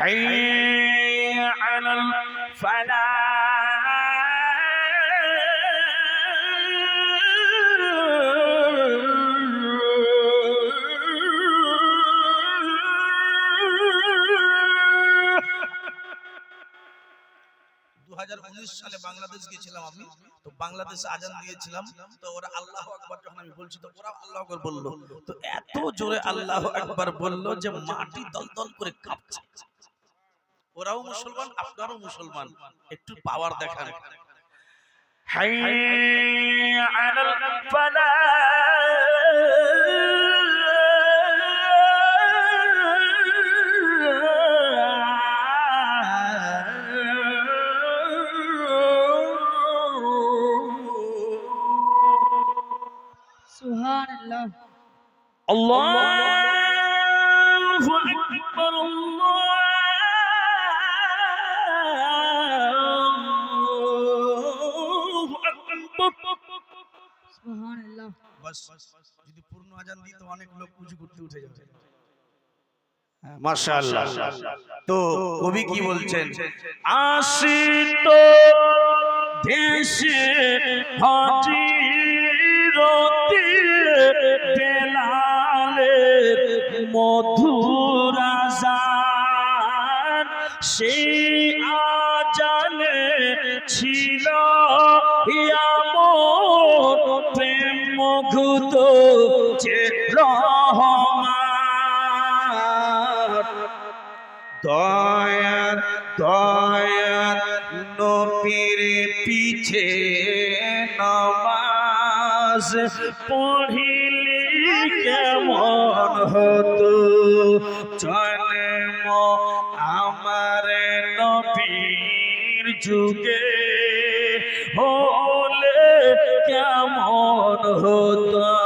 দু হাজার উনিশ সালে বাংলাদেশ গিয়েছিলাম আমি। তো বাংলাদেশে আজান দিয়েছিলাম। তো ওরা আল্লাহ আকবার যখন আমি বলছি, তো ওরা আল্লাহ আকবার বলল। তো এত জোরে আল্লাহ আকবার বলল যে মাটি দল দল করে কাঁপছে। ওরাও মুসলমান আপনারও মুসলমান। একটু পাওয়ার দেখান। Allah, Allah. আল্লাহ। যদি পূর্ণ আজান দিই তো অনেক লোক উঁচু করতে উঠে যাবে। মাশাআল্লাহ। তো কবি কি বলছেন? আসিত দেশে হাজিরতি বেলালের মধুর আজান, সেই আজানে ছিল প্রেম মুগ্ধ যে রহমান। দয়ার দয়ার নবীর পিছে নামাজ পড়িলি কেমন হতো? চলে আমার নবীর যুগে হলে কেমন হতো